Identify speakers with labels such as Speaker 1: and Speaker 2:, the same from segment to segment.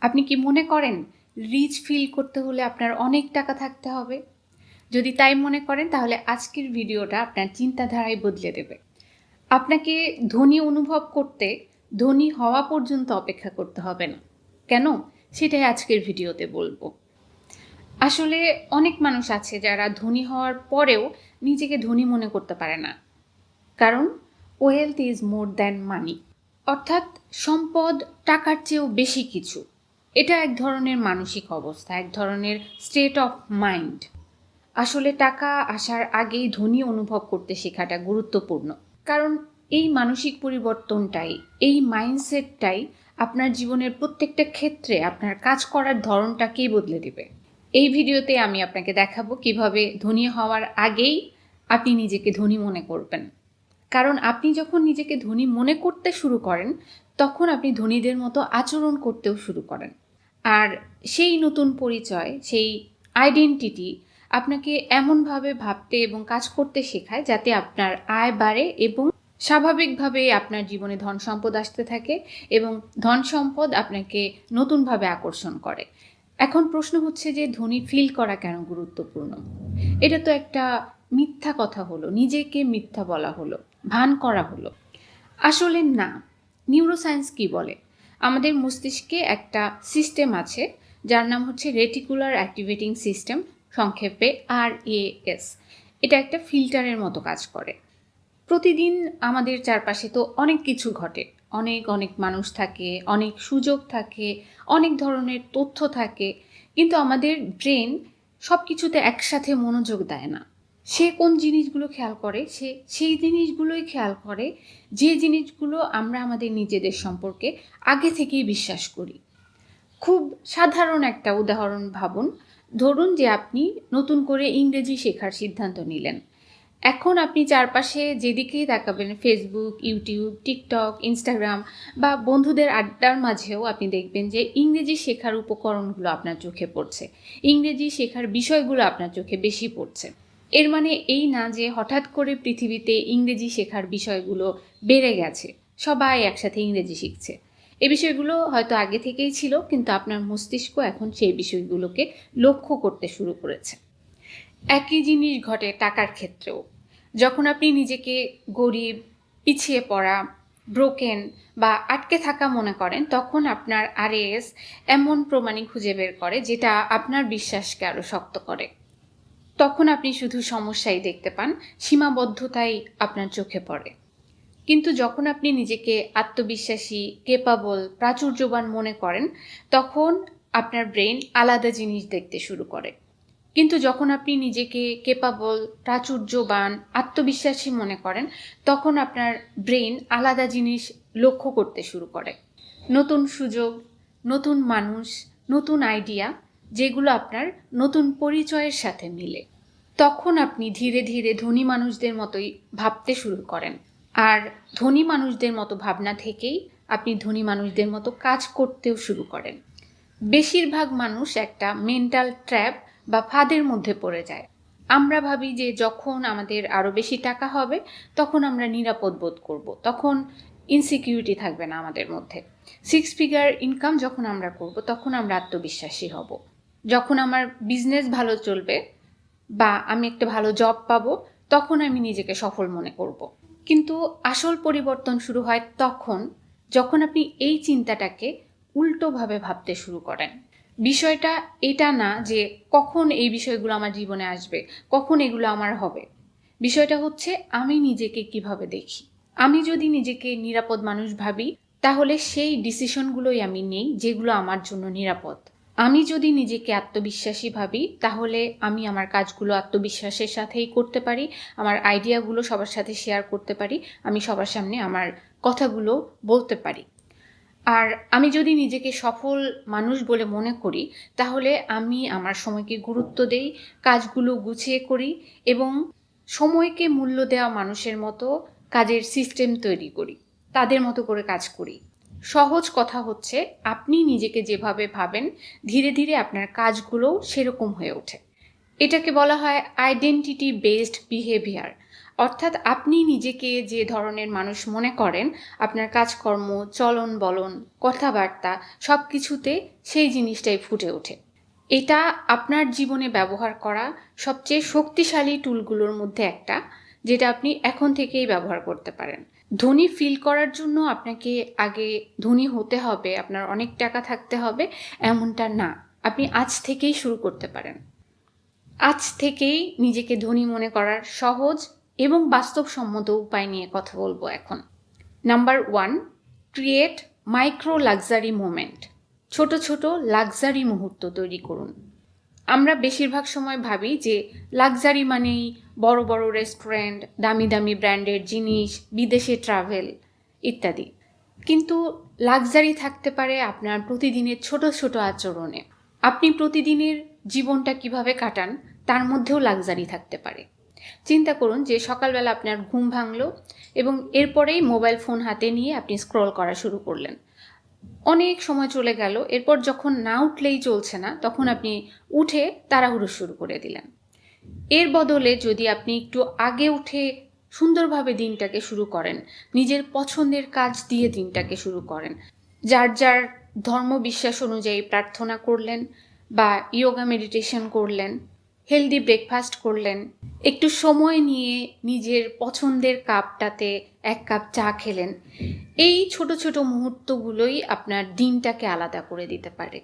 Speaker 1: আপনি কি মনে করেন রিচ ফিল করতে হলে আপনার অনেক টাকা থাকতে হবে? যদি তাই মনে করেন, তাহলে আজকের ভিডিওটা আপনার চিন্তাধারায় বদলে দেবে। আপনাকে ধনী অনুভব করতে, ধনী হওয়া পর্যন্ত অপেক্ষা করতে হবে না। কেন? সেটাই আজকের ভিডিওতে বলব। আসলে অনেক মানুষ আছে যারা ধনী হওয়ার পরেও নিজেকে ধনী মনে করতে পারে না। কারণ wealth is more than money অর্থাৎ সম্পদ টাকার চেয়েও বেশি কিছু। এটা এক ধরনের মানসিক অবস্থা, এক ধরনের স্টেট অফ মাইন্ড আসলে টাকা আসার আগেই ধনী অনুভব করতে শেখাটা গুরুত্বপূর্ণ। কারণ এই মানসিক পরিবর্তনটাই, এই মাইন্ডসেটটাই আপনার জীবনের প্রত্যেকটা ক্ষেত্রে আপনার কাজ করার ধরনটাকেই বদলে দেবে। এই ভিডিওতে আমি আপনাকে দেখাবো কীভাবে ধনী হওয়ার আগেই আপনি নিজেকে ধনী মনে করবেন। কারণ আপনি যখন নিজেকে ধনী মনে করতে শুরু করেন তখন আপনি ধনীদের মতো আচরণ করতেও শুরু করেন। আর সেই নতুন পরিচয়, সেই আইডেন্টিটি আপনাকে এমনভাবে ভাবতে এবং কাজ করতে শেখায় যাতে আপনার আয় বাড়ে এবং স্বাভাবিকভাবে আপনার জীবনে ধন সম্পদ আসতে থাকে এবং ধন সম্পদ আপনাকে নতুনভাবে আকর্ষণ করে। এখন প্রশ্ন হচ্ছে যে ধনী ফিল করা কেন গুরুত্বপূর্ণ? এটা তো একটা মিথ্যা কথা হলো, নিজেকে মিথ্যা বলা হলো, ভান করা হলো। আসলে না। নিউরোসায়েন্স কি বলে? আমাদের মস্তিষ্কে একটা সিস্টেম আছে, যার নাম হচ্ছে রেটিকুলার অ্যাক্টিভেটিং সিস্টেম সংক্ষেপে আর এস এটা একটা ফিল্টারের মতো কাজ করে। প্রতিদিন আমাদের চারপাশে তো অনেক কিছু ঘটে। অনেক অনেক মানুষ থাকে, অনেক সুযোগ থাকে, অনেক ধরনের তথ্য থাকে। কিন্তু আমাদের ব্রেন সব কিছুতে একসাথে মনোযোগ দেয় না। সে কোন জিনিসগুলো খেয়াল করে, সে, সেই জিনিসগুলোই খেয়াল করে, যে জিনিসগুলো আমরা আমাদের নিজেদের সম্পর্কে আগে থেকেই বিশ্বাস করি। খুব সাধারণ একটা উদাহরণ ভাবুন। ধরুন যে আপনি নতুন করে ইংরেজি শেখার সিদ্ধান্ত নিলেন। এখন আপনি চারপাশে যেদিকেই তাকাবেন ফেসবুক ইউটিউব টিকটক ইনস্টাগ্রাম বা বন্ধুদের আড্ডার মাঝেও আপনি দেখবেন যে ইংরেজি শেখার উপকরণগুলো আপনার চোখে পড়ছে। ইংরেজি শেখার বিষয়গুলো আপনার চোখে বেশি পড়ছে। এর মানে এই না যে হঠাৎ করে পৃথিবীতে ইংরেজি শেখার বিষয়গুলো বেড়ে গেছে, সবাই একসাথে ইংরেজি শিখছে। এ বিষয়গুলো হয়তো আগে থেকেই ছিল, কিন্তু আপনার মস্তিষ্ক এখন সেই বিষয়গুলোকে লক্ষ্য করতে শুরু করেছে। একই জিনিস ঘটে টাকার ক্ষেত্রেও। যখন আপনি নিজেকে গরিব, পিছিয়ে পড়া ব্রোকেন বা আটকে থাকা মনে করেন, তখন আপনার আরএস এমন প্রমাণই খুঁজে বের করে যেটা আপনার বিশ্বাসকে আরও শক্ত করে। তখন আপনি শুধু সমস্যাই দেখতে পান, সীমাবদ্ধতাই আপনার চোখে পড়ে। কিন্তু যখন আপনি নিজেকে আত্মবিশ্বাসী কেপাবল প্রাচুর্যবান মনে করেন, তখন আপনার ব্রেন আলাদা জিনিস দেখতে শুরু করে। কিন্তু যখন আপনি নিজেকে কেপাবল প্রাচুর্যবান, আত্মবিশ্বাসী মনে করেন, তখন আপনার ব্রেন আলাদা জিনিস লক্ষ্য করতে শুরু করে। নতুন সুযোগ, নতুন মানুষ, নতুন আইডিয়া যেগুলো আপনার নতুন পরিচয়ের সাথে মিলে। তখন আপনি ধীরে ধীরে ধনী মানুষদের মতোই ভাবতে শুরু করেন। আর ধনী মানুষদের মতো ভাবনা থেকেই আপনি ধনী মানুষদের মতো কাজ করতেও শুরু করেন। বেশিরভাগ মানুষ একটা মেন্টাল ট্র্যাপ বা ফাঁদের মধ্যে পড়ে যায়। আমরা ভাবি যে যখন আমাদের আরও বেশি টাকা হবে, তখন আমরা নিরাপদ বোধ করব। তখন ইনসিকিউরিটি থাকবে না আমাদের মধ্যে। সিক্স ফিগার ইনকাম যখন আমরা করব, তখন আমরা আত্মবিশ্বাসী হব। যখন আমার বিজনেস ভালো চলবে বা আমি একটা ভালো জব পাবো, তখন আমি নিজেকে সফল মনে করব। কিন্তু আসল পরিবর্তন শুরু হয় তখন, যখন আপনি এই চিন্তাটাকে উল্টোভাবে ভাবতে শুরু করেন। বিষয়টা এটা না যে কখন এই বিষয়গুলো আমার জীবনে আসবে, কখন এগুলো আমার হবে। বিষয়টা হচ্ছে আমি নিজেকে কীভাবে দেখি। আমি যদি নিজেকে নিরাপদ মানুষ ভাবি, তাহলে সেই ডিসিশনগুলোই আমি নেই যেগুলো আমার জন্য নিরাপদ। আমি যদি নিজেকে আত্মবিশ্বাসী ভাবি, তাহলে আমি আমার কাজগুলো আত্মবিশ্বাসের সাথেই করতে পারি, আমার আইডিয়াগুলো সবার সাথে শেয়ার করতে পারি, আমি সবার সামনে আমার কথাগুলো বলতে পারি। আর আমি যদি নিজেকে সফল মানুষ বলে মনে করি, তাহলে আমি আমার সময়কে গুরুত্ব দেই, কাজগুলো গুছিয়ে করি এবং সময়কে মূল্য দেওয়া মানুষের মতো কাজের সিস্টেম তৈরি করি, তাদের মতো করে কাজ করি। সহজ কথা হচ্ছে, আপনি নিজেকে যেভাবে ভাবেন, ধীরে ধীরে আপনার কাজগুলোও সেরকম হয়ে ওঠে। এটাকে বলা হয় আইডেন্টিটি বেসড বিহেভিয়ার অর্থাৎ আপনি নিজেকে যে ধরনের মানুষ মনে করেন, আপনার কাজকর্ম, চলন বলন, কথাবার্তা সব কিছুতে সেই জিনিসটাই ফুটে ওঠে। এটা আপনার জীবনে ব্যবহার করা সবচেয়ে শক্তিশালী টুলগুলোর মধ্যে একটা, যেটা আপনি এখন থেকেই ব্যবহার করতে পারেন। ধনী ফিল করার জন্য আপনাকে আগে ধনী হতে হবে, আপনার অনেক টাকা থাকতে হবে, এমনটা না। আপনি আজ থেকেই শুরু করতে পারেন। আজ থেকেই নিজেকে ধনী মনে করার সহজ এবং বাস্তবসম্মত উপায় নিয়ে কথা বলব এখন। Number one create micro luxury moment ছোট ছোট লাক্সারি মুহূর্ত তৈরি করুন। আমরা বেশিরভাগ সময় ভাবি যে লাক্সারি মানেই বড় বড় রেস্টুরেন্ট দামি দামি ব্র্যান্ডের জিনিস, বিদেশে ট্রাভেল ইত্যাদি। কিন্তু লাক্সারি থাকতে পারে আপনার প্রতিদিনের ছোট ছোট আচরণে। আপনি প্রতিদিনের জীবনটা কীভাবে কাটান, তার মধ্যেও লাক্সারি থাকতে পারে। চিন্তা করুন যে সকালবেলা আপনার ঘুম ভাঙলো এবং এরপরেই মোবাইল ফোন হাতে নিয়ে আপনি স্ক্রল করা শুরু করলেন। অনেক সময় চলে গেল, এরপর যখন না উঠলেই চলছে না, তখন আপনি উঠে তাড়াহুড়ো শুরু করে দিলেন। এর বদলে যদি আপনি একটু আগে উঠে সুন্দরভাবে দিনটাকে শুরু করেন, নিজের পছন্দের কাজ দিয়ে দিনটাকে শুরু করেন, যার যার ধর্ম বিশ্বাস অনুযায়ী প্রার্থনা করলেন বা ইয়োগা মেডিটেশন করলেন হেলদি ব্রেকফাস্ট করলেন। একটু সময় নিয়ে নিজের পছন্দের কাপটাতে এক কাপ চা খেলেন। এই ছোট ছোট মুহূর্তগুলোই আপনার দিনটাকে আলাদা করে দিতে পারে।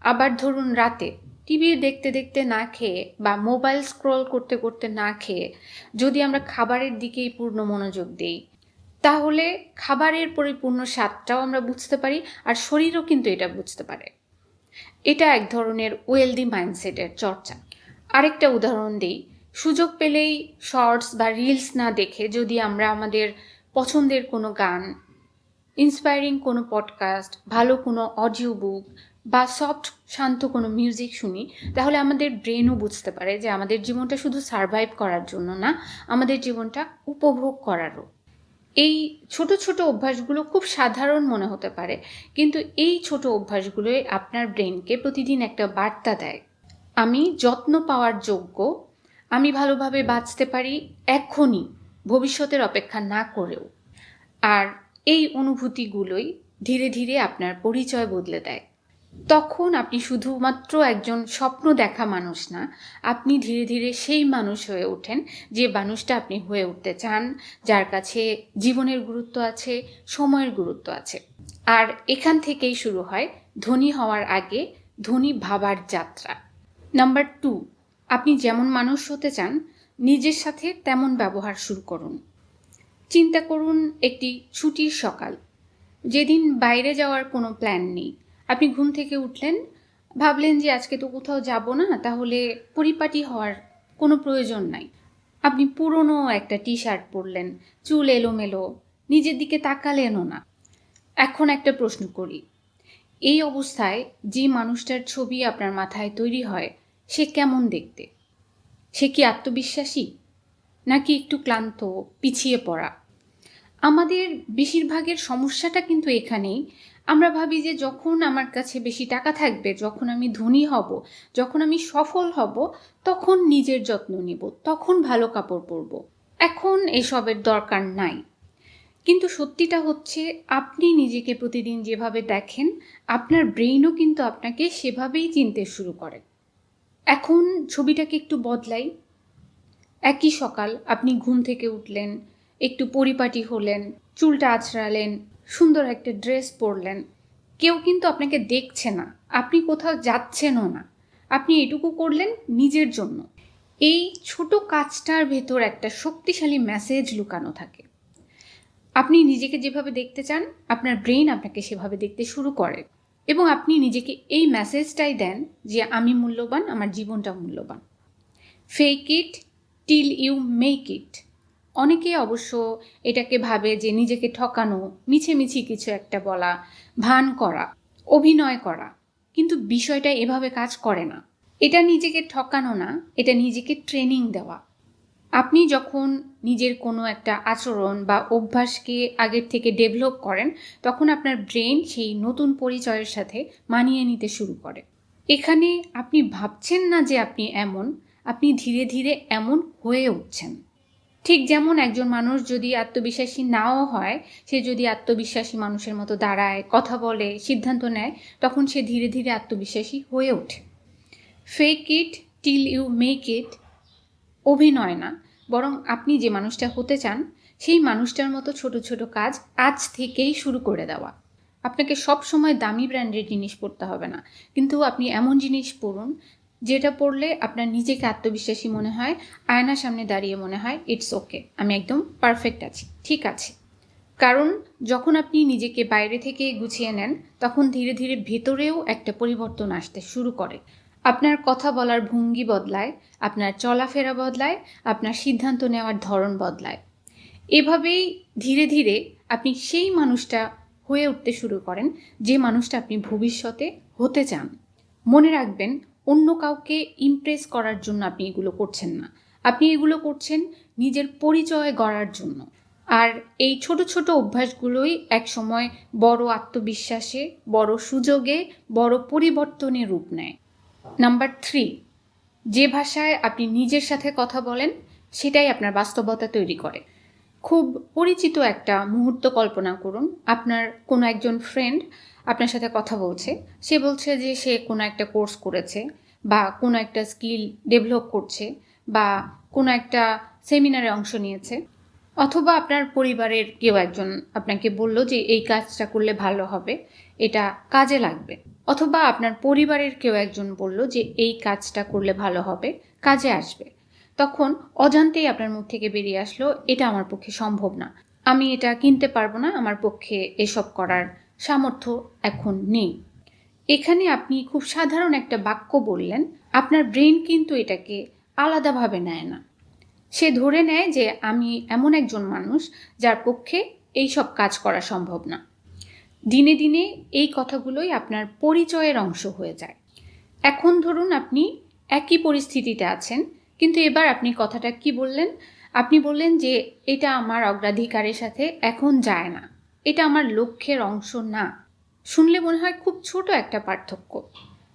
Speaker 1: আবার ধরুন রাতে টিভি দেখতে দেখতে না খেয়ে বা মোবাইল স্ক্রল করতে করতে না খেয়ে যদি আমরা খাবারের দিকেই পূর্ণ মনোযোগ দিই, তাহলে খাবারের পরিপূর্ণ স্বাদটাও আমরা বুঝতে পারি আর শরীরও কিন্তু এটা বুঝতে পারে। এটা এক ধরনের ওয়েলদি মাইন্ডসেটের চর্চা। আরেকটা উদাহরণ দিই। সুযোগ পেলেই শর্টস বা রিলস না দেখে যদি আমরা আমাদের পছন্দের কোনো গান ইন্সপায়ারিং কোনো পডকাস্ট ভালো কোনো অডিও বুক বা সফট শান্ত কোনো মিউজিক শুনি, তাহলে আমাদের ব্রেনও বুঝতে পারে যে আমাদের জীবনটা শুধু সারভাইভ করার জন্য না, আমাদের জীবনটা উপভোগ করারও। এই ছোট ছোট অভ্যাসগুলো খুব সাধারণ মনে হতে পারে, কিন্তু এই ছোট অভ্যাসগুলোই আপনার ব্রেনকে প্রতিদিন একটা বার্তা দেয়। আমি যত্ন পাওয়ার যোগ্য, আমি ভালোভাবে বাঁচতে পারি এখনই, ভবিষ্যতের অপেক্ষা না করেও। আর এই অনুভূতিগুলোই ধীরে ধীরে আপনার পরিচয় বদলে দেয়। তখন আপনি শুধুমাত্র একজন স্বপ্ন দেখা মানুষ না, আপনি ধীরে ধীরে সেই মানুষ হয়ে ওঠেন যে মানুষটা আপনি হয়ে উঠতে চান, যার কাছে জীবনের গুরুত্ব আছে, সময়ের গুরুত্ব আছে। আর এখান থেকেই শুরু হয় ধনী হওয়ার আগে ধনী ভাবার যাত্রা। নাম্বার টু আপনি যেমন মানুষ হতে চান, নিজের সাথে তেমন ব্যবহার শুরু করুন। চিন্তা করুন, একটি ছুটির সকাল। যেদিন বাইরে যাওয়ার কোনো প্ল্যান নেই। আপনি ঘুম থেকে উঠলেন, ভাবলেন যে আজকে তো কোথাও যাব না, তাহলে পরিপাটি হওয়ার কোনো প্রয়োজন নাই। আপনি পুরনো একটা টি শার্ট পরলেন, চুল এলোমেলো, নিজের দিকে তাকালেনও না। এখন একটা প্রশ্ন করি। এই অবস্থায় যে মানুষটার ছবি আপনার মাথায় তৈরি হয় সে কেমন দেখতে? সে কি আত্মবিশ্বাসী? নাকি একটু ক্লান্ত, পিছিয়ে পড়া? আমাদের বেশিরভাগের সমস্যাটা কিন্তু এখানেই। আমরা ভাবি যে যখন আমার কাছে বেশি টাকা থাকবে, যখন আমি ধনী হব, যখন আমি সফল হব, তখন নিজের যত্ন নিব, তখন ভালো কাপড় পরব। এখন এসবের দরকার নাই। কিন্তু সত্যিটা হচ্ছে, আপনি নিজেকে প্রতিদিন যেভাবে দেখেন, আপনার ব্রেইনও কিন্তু আপনাকে সেভাবেই চিনতে শুরু করে। এখন ছবিটাকে একটু বদলাই। একই সকাল আপনি ঘুম থেকে উঠলেন, একটু পরিপাটি হলেন, চুলটা আছড়ালেন, সুন্দর একটা ড্রেস পরলেন। কেউ কিন্তু আপনাকে দেখছে না, আপনি কোথাও যাচ্ছেনও না। আপনি এটুকু করলেন নিজের জন্য। এই ছোট কাজটার ভেতর একটা শক্তিশালী মেসেজ লুকানো থাকে। আপনি নিজেকে যেভাবে দেখতে চান, আপনার ব্রেন আপনাকে সেভাবে দেখতে শুরু করে। এবং আপনি নিজেকে এই মেসেজটাই দেন যে আমি মূল্যবান, আমার জীবনটা মূল্যবান। Fake it till you make it অনেকে অবশ্য এটাকে ভাবে যে নিজেকে ঠকানো মিছে মিছি কিছু একটা বলা, ভান করা, অভিনয় করা। কিন্তু বিষয়টা এভাবে কাজ করে না। এটা নিজেকে ঠকানো না, এটা নিজেকে ট্রেনিং দেওয়া। আপনি যখন নিজের কোনো একটা আচরণ বা অভ্যাসকে আগের থেকে ডেভেলপ করেন, তখন আপনার ব্রেন সেই নতুন পরিচয়ের সাথে মানিয়ে নিতে শুরু করে। এখানে আপনি ভাবছেন না যে আপনি এমন, আপনি ধীরে ধীরে এমন হয়ে উঠছেন। ঠিক যেমন একজন মানুষ যদি আত্মবিশ্বাসী নাও হয়, সে যদি আত্মবিশ্বাসী মানুষের মতো দাঁড়ায়, কথা বলে, সিদ্ধান্ত নেয়, তখন সে ধীরে ধীরে আত্মবিশ্বাসী হয়ে ওঠে। Fake it till you make it অভিনয় না। বরং আপনি যে মানুষটা হতে চান, সেই মানুষটার মতো ছোট ছোট কাজ আজ থেকেই শুরু করে দেওয়া। আপনাকে সব সময় দামি ব্র্যান্ডের জিনিস পরতে হবে না। কিন্তু আপনি এমন জিনিস পরুন, যেটা পরলে আপনার নিজেকে আত্মবিশ্বাসী মনে হয়, আয়নার সামনে দাঁড়িয়ে মনে হয় ইটস ওকে আমি একদম পারফেক্ট আছি, ঠিক আছে। কারণ যখন আপনি নিজেকে বাইরে থেকে গুছিয়ে নেন, তখন ধীরে ধীরে ভেতরেও একটা পরিবর্তন আসতে শুরু করে। আপনার কথা বলার ভঙ্গি বদলায়, আপনার চলাফেরা বদলায়, আপনার সিদ্ধান্ত নেওয়ার ধরন বদলায়। এভাবেই ধীরে ধীরে আপনি সেই মানুষটা হয়ে উঠতে শুরু করেন, যে মানুষটা আপনি ভবিষ্যতে হতে চান। মনে রাখবেন, অন্য কাউকে ইমপ্রেস করার জন্য আপনি এগুলো করছেন না। আপনি এগুলো করছেন নিজের পরিচয় গড়ার জন্য। আর এই ছোট ছোট অভ্যাসগুলোই একসময় বড় আত্মবিশ্বাসে, বড় সুযোগে, বড় পরিবর্তনে রূপ নেয়। নাম্বার থ্রি যে ভাষায় আপনি নিজের সাথে কথা বলেন, সেটাই আপনার বাস্তবতা তৈরি করে। খুব পরিচিত একটা মুহূর্ত কল্পনা করুন। আপনার কোনো একজন ফ্রেন্ড আপনার সাথে কথা বলছে। সে বলছে যে সে কোনো একটা কোর্স করেছে বা কোনো একটা স্কিল ডেভেলপ করছে বা কোনো একটা সেমিনারে অংশ নিয়েছে। অথবা আপনার পরিবারের কেউ একজন আপনাকে বলল যে এই কাজটা করলে ভালো হবে, এটা কাজে লাগবে। অথবা আপনার পরিবারের কেউ একজন বলল যে, এই কাজটা করলে ভালো হবে, কাজে আসবে। তখন অজান্তেই আপনার মুখ থেকে বেরিয়ে আসলো, এটা আমার পক্ষে সম্ভব না। আমি এটা কিনতে পারব না, আমার পক্ষে এসব করার সামর্থ্য এখন নেই। এখানে আপনি খুব সাধারণ একটা বাক্য বললেন, আপনার ব্রেন কিন্তু এটাকে আলাদাভাবে নেয় না। সে ধরে নেয় যে, আমি এমন একজন মানুষ যার পক্ষে এই সব কাজ করা সম্ভব না। দিনে দিনে এই কথাগুলোই আপনার পরিচয়ের অংশ হয়ে যায়। এখন ধরুন আপনি একই পরিস্থিতিতে আছেন, কিন্তু এবার আপনি কথাটা কি বললেন? আপনি বললেন যে, এটা আমার অগ্রাধিকারের সাথে এখন যায় না। এটা আমার লক্ষ্যের অংশ না। শুনলে মনে হয় খুব ছোট একটা পার্থক্য।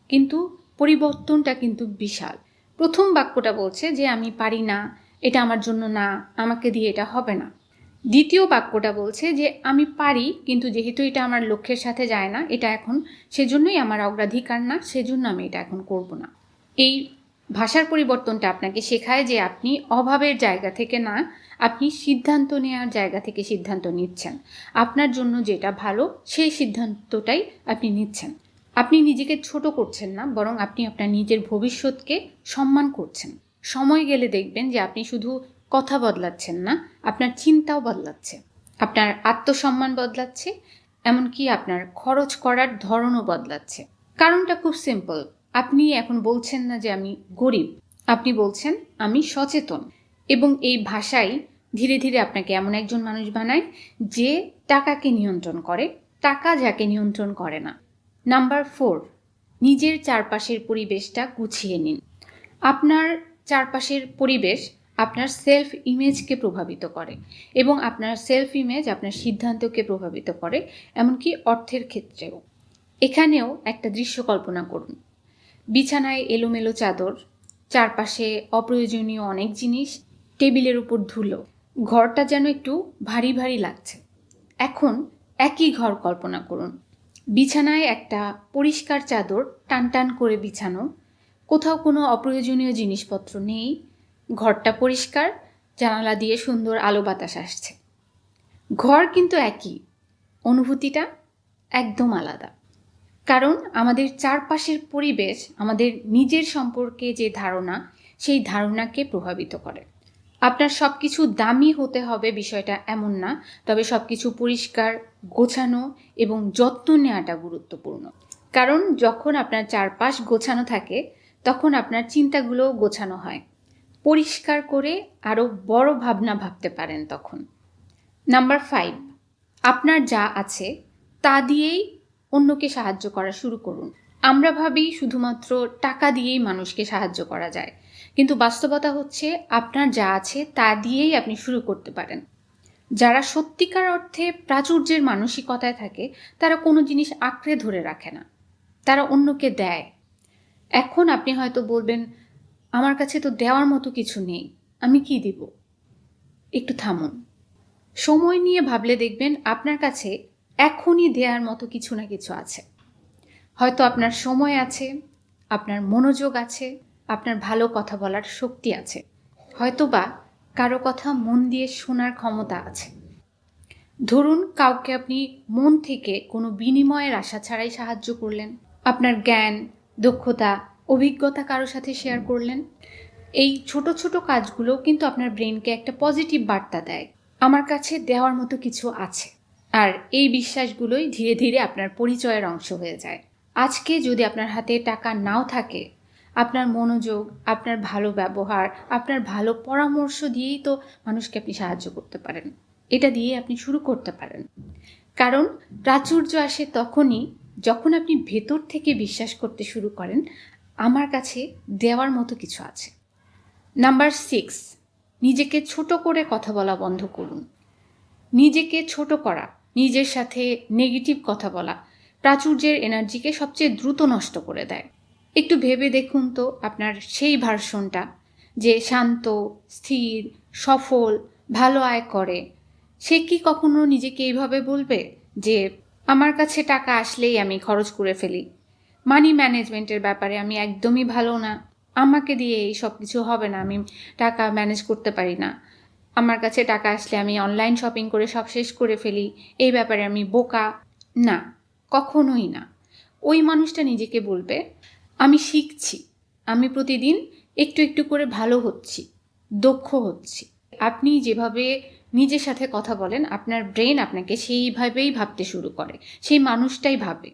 Speaker 1: কিন্তু পরিবর্তনটা কিন্তু বিশাল। প্রথম বাক্যটা বলছে যে, আমি পারি না, এটা আমার জন্য না, আমাকে দিয়ে এটা হবে না। দ্বিতীয় বাক্যটা বলছে যে, আমি পারি, কিন্তু যেহেতু এটা আমার লক্ষ্যের সাথে যায় না, এটা এখন সেজন্যই আমার অগ্রাধিকার না, সেজন্য আমি এটা এখন করব না। এই ভাষার পরিবর্তনটা আপনাকে শেখায় যে, আপনি অভাবের জায়গা থেকে না, আপনি সিদ্ধান্ত নেওয়ার জায়গা থেকে সিদ্ধান্ত নিচ্ছেন। আপনার জন্য যেটা ভালো, সেই সিদ্ধান্তটাই আপনি নিচ্ছেন। আপনি নিজেকে ছোট করছেন না, বরং আপনি আপনার নিজের ভবিষ্যৎকে সম্মান করছেন। সময় গেলে দেখবেন যে, আপনি শুধু কথা বদলাচ্ছেন না, আপনার চিন্তাও বদলাচ্ছে, আপনার আত্মসম্মান বদলাচ্ছে, এমনকি আপনার খরচ করার ধরনও বদলাচ্ছে। কারণটা খুব সিম্পল আপনি এখন বলছেন না যে আমি গরিব, আপনি বলছেন আমি সচেতন, এবং এই ভাষাই ধীরে ধীরে আপনাকে এমন একজন মানুষ বানায় যে টাকাকে নিয়ন্ত্রণ করে, টাকা যাকে নিয়ন্ত্রণ করে না। নাম্বার ফোর নিজের চারপাশের পরিবেশটা গুছিয়ে নিন। আপনার চারপাশের পরিবেশ আপনার সেলফ ইমেজকে প্রভাবিত করে এবং আপনার সেলফ ইমেজ আপনার সিদ্ধান্তকে প্রভাবিত করে, এমনকি অর্থের ক্ষেত্রেও। এখানেও একটা দৃশ্য কল্পনা করুন। বিছানায় এলোমেলো চাদর, চারপাশে অপ্রয়োজনীয় অনেক জিনিস, টেবিলের উপর ধুলো। ঘরটা যেন একটু ভারী ভারী লাগছে। এখন একই ঘর কল্পনা করুন। বিছানায় একটা পরিষ্কার চাদর টান টান করে বিছানো। কোথাও কোনো অপ্রয়োজনীয় জিনিসপত্র নেই ঘরটা পরিষ্কার, জানালা দিয়ে সুন্দর আলো বাতাস আসছে। ঘর কিন্তু একই, অনুভূতিটা একদম আলাদা। কারণ আমাদের চারপাশের পরিবেশ, আমাদের নিজের সম্পর্কে যে ধারণা, সেই ধারণাকে প্রভাবিত করে। আপনার সব কিছু দামি হতে হবে বিষয়টা এমন না, তবে সব কিছু পরিষ্কার, গোছানো এবং যত্ন নেওয়াটা গুরুত্বপূর্ণ। কারণ যখন আপনার চারপাশ গোছানো থাকে, তখন আপনার চিন্তাগুলোও গোছানো হয়। পরিষ্কার করে আরও বড় ভাবনা ভাবতে পারেন তখন। নাম্বার ফাইভ আপনার যা আছে তা দিয়েই অন্যকে সাহায্য করা শুরু করুন। আমরা ভাবি শুধুমাত্র টাকা দিয়েই মানুষকে সাহায্য করা যায়, কিন্তু বাস্তবতা হচ্ছে আপনার যা আছে তা দিয়েই আপনি শুরু করতে পারেন। যারা সত্যিকার অর্থে প্রাচুর্যের মানসিকতায় থাকে, তারা কোনো জিনিস আঁকড়ে ধরে রাখে না। তারা অন্যকে দেয়। এখন আপনি হয়তো বলবেন আমার কাছে তো দেওয়ার মতো কিছু নেই। আমি কি দিব? একটু থামুন। সময় নিয়ে ভাবলে দেখবেন আপনার কাছে এখনই দেওয়ার মতো কিছু না কিছু আছে। হয়তো আপনার সময় আছে, আপনার মনোযোগ আছে, আপনার ভালো কথা বলার শক্তি আছে। হয়তো বা কারও কথা মন দিয়ে শোনার ক্ষমতা আছে। ধরুন কাউকে আপনি মন থেকে কোনো বিনিময়ের আশা ছাড়াই সাহায্য করলেন। আপনার জ্ঞান, দক্ষতা অভিজ্ঞতা কারোর সাথে শেয়ার করলেন, এই ছোট ছোট কাজগুলো কিন্তু আপনার ব্রেনকে একটা পজিটিভ বার্তা দেয়। আমার কাছে দেওয়ার মতো কিছু আছে। আর এই বিশ্বাসগুলোই ধীরে ধীরে আপনার পরিচয়ের অংশ হয়ে যায়। আজকে যদি আপনার হাতে টাকা নাও থাকে, আপনার মনোযোগ, আপনার ভালো ব্যবহার, আপনার ভালো পরামর্শ দিয়েই তো মানুষকে আপনি সাহায্য করতে পারেন। এটা দিয়ে আপনি শুরু করতে পারেন। কারণ প্রাচুর্য আসে তখনই যখন আপনি ভেতর থেকে বিশ্বাস করতে শুরু করেন আমার কাছে দেওয়ার মতো কিছু আছে। নাম্বার সিক্স নিজেকে ছোট করে কথা বলা বন্ধ করুন। নিজেকে ছোট করা, নিজের সাথে নেগেটিভ কথা বলা, প্রাচুর্যের এনার্জিকে সবচেয়ে দ্রুত নষ্ট করে দেয়। একটু ভেবে দেখুন তো আপনার সেই ভার্সনটা যে শান্ত, স্থির, সফল, ভালো আয় করে। সে কি কখনো নিজেকে এইভাবে বলবে যে, আমার কাছে টাকা আসলেই আমি খরচ করে ফেলি মানি ম্যানেজমেন্টের ব্যাপারে আমি একদমই ভালো না। আমাকে দিয়ে এই সব কিছু হবে না, আমি টাকা ম্যানেজ করতে পারি না। আমার কাছে টাকা আসলে আমি অনলাইন শপিং করে সব শেষ করে ফেলি, এই ব্যাপারে আমি বোকা না, কখনোই না। ওই মানুষটা নিজেকে বলবে, আমি শিখছি, আমি প্রতিদিন একটু একটু করে ভালো হচ্ছি, দক্ষ হচ্ছি। আপনি যেভাবে নিজের সাথে কথা বলেন, আপনার ব্রেন আপনাকে সেইভাবেই ভাবতে শুরু করে, সেই মানুষটাই ভাবে।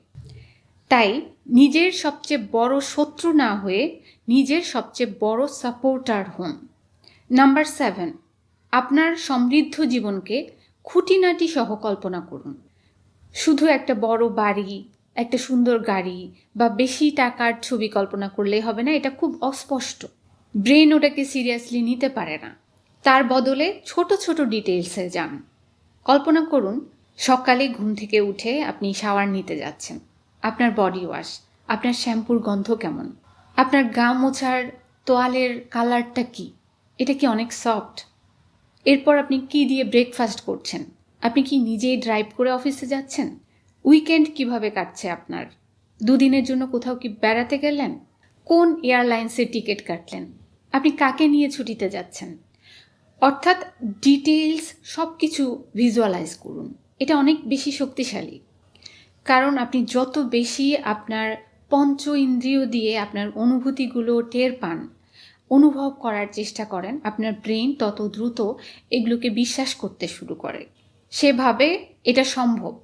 Speaker 1: তাই নিজের সবচেয়ে বড় শত্রু না হয়ে নিজের সবচেয়ে বড় সাপোর্টার হন। নাম্বার সেভেন আপনার সমৃদ্ধ জীবনকে খুঁটিনাটি সহ কল্পনা করুন। শুধু একটা বড় বাড়ি, একটা সুন্দর গাড়ি বা বেশি টাকার ছবি কল্পনা করলেই হবে না, এটা খুব অস্পষ্ট। ব্রেন ওটাকে সিরিয়াসলি নিতে পারে না। তার বদলে ছোট ছোট ডিটেলসে যান। কল্পনা করুন, সকালে ঘুম থেকে উঠে আপনি শাওয়ার নিতে যাচ্ছেন। আপনার বডি ওয়াশ আপনার শ্যাম্পুর গন্ধ কেমন? আপনার গা মোছার তোয়ালের কালারটা কি? এটা কি অনেক সফট এরপর আপনি কি দিয়ে ব্রেকফাস্ট করছেন? আপনি কি নিজেই ড্রাইভ করে অফিসে যাচ্ছেন? উইকেন্ড কীভাবে কাটছে আপনার? দুদিনের জন্য কোথাও কি বেড়াতে গেলেন? কোন এয়ারলাইন্সের টিকিট কাটলেন? আপনি কাকে নিয়ে ছুটিতে যাচ্ছেন? অর্থাৎ ডিটেলস সব কিছু ভিজুয়ালাইজ করুন। এটা অনেক বেশি শক্তিশালী। কারণ আপনি যত বেশি আপনার পঞ্চ ইন্দ্রিয় দিয়ে আপনার অনুভূতিগুলো টের পান, অনুভব করার চেষ্টা করেন, আপনার ব্রেন তত দ্রুত এগুলোকে বিশ্বাস করতে শুরু করে। সেভাবে এটা সম্ভব।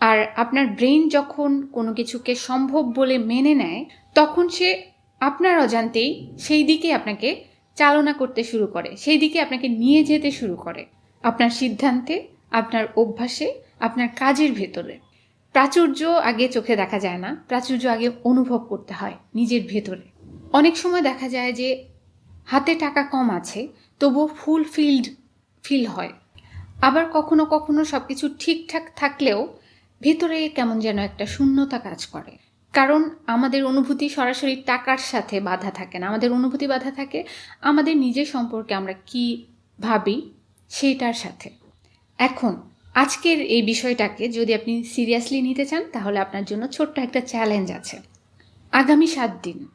Speaker 1: আর আপনার ব্রেন যখন কোনো কিছুকে সম্ভব বলে মেনে নেয়, তখন সে আপনার অজান্তেই সেই দিকে আপনাকে চালনা করতে শুরু করে, সেই দিকে আপনাকে নিয়ে যেতে শুরু করে। আপনার সিদ্ধান্তে, আপনার অভ্যাসে, আপনার কাজের ভেতরে। প্রাচুর্য আগে চোখে দেখা যায় না, প্রাচুর্য আগে অনুভব করতে হয় নিজের ভেতরে। অনেক সময় দেখা যায় যে হাতে টাকা কম আছে, তবুও ফুল ফিল্ড, ফিল হয়। আবার কখনো কখনো সব কিছু ঠিকঠাক থাকলেও ভেতরে কেমন যেন একটা শূন্যতা কাজ করে। কারণ আমাদের অনুভূতি সরাসরি টাকার সাথে বাধা থাকে না। আমাদের অনুভূতি বাধা থাকে আমাদের নিজের সম্পর্কে আমরা কি ভাবি সেইটার সাথে। এখন আজকের এই বিষয়টাকে যদি আপনি সিরিয়াসলি নিতে চান, তাহলে আপনার জন্য ছোট্ট একটা চ্যালেঞ্জ আছে। আগামী সাত দিন,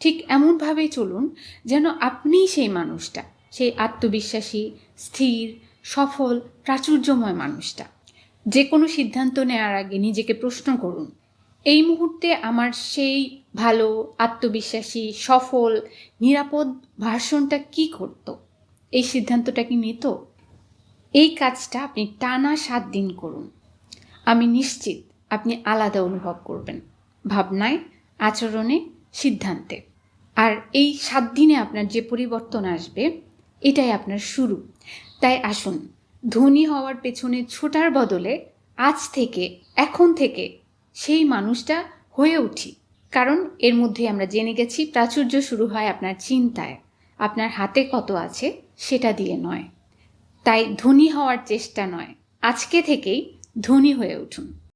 Speaker 1: ঠিক এমনভাবেই চলুন যেন আপনিই সেই মানুষটা, সেই আত্মবিশ্বাসী, স্থির, সফল, প্রাচুর্যময় মানুষটা। যে কোনো সিদ্ধান্ত নেওয়ার আগে নিজেকে প্রশ্ন করুন, এই মুহূর্তে আমার সেই ভালো, আত্মবিশ্বাসী, সফল, নিরাপদ ভার্সনটা কি করত? এই সিদ্ধান্তটা কি নিত? এই কাজটা আপনি টানা সাত দিন করুন। আমি নিশ্চিত আপনি আলাদা অনুভব করবেন, ভাবনায়, আচরণে, সিদ্ধান্তে। আর এই সাত দিনে আপনার যে পরিবর্তন আসবে, এটাই আপনার শুরু। তাই আসুন, ধনী হওয়ার পেছনে ছোটার বদলে আজ থেকে, এখন থেকে সেই মানুষটা হয়ে উঠি। কারণ এর মধ্যে আমরা জেনে গেছি, প্রাচুর্য শুরু হয় আপনার চিন্তায়। আপনার হাতে কত আছে, সেটা দিয়ে নয়। তাই ধনী হওয়ার চেষ্টা নয়। আজকে থেকেই ধনী হয়ে উঠুন।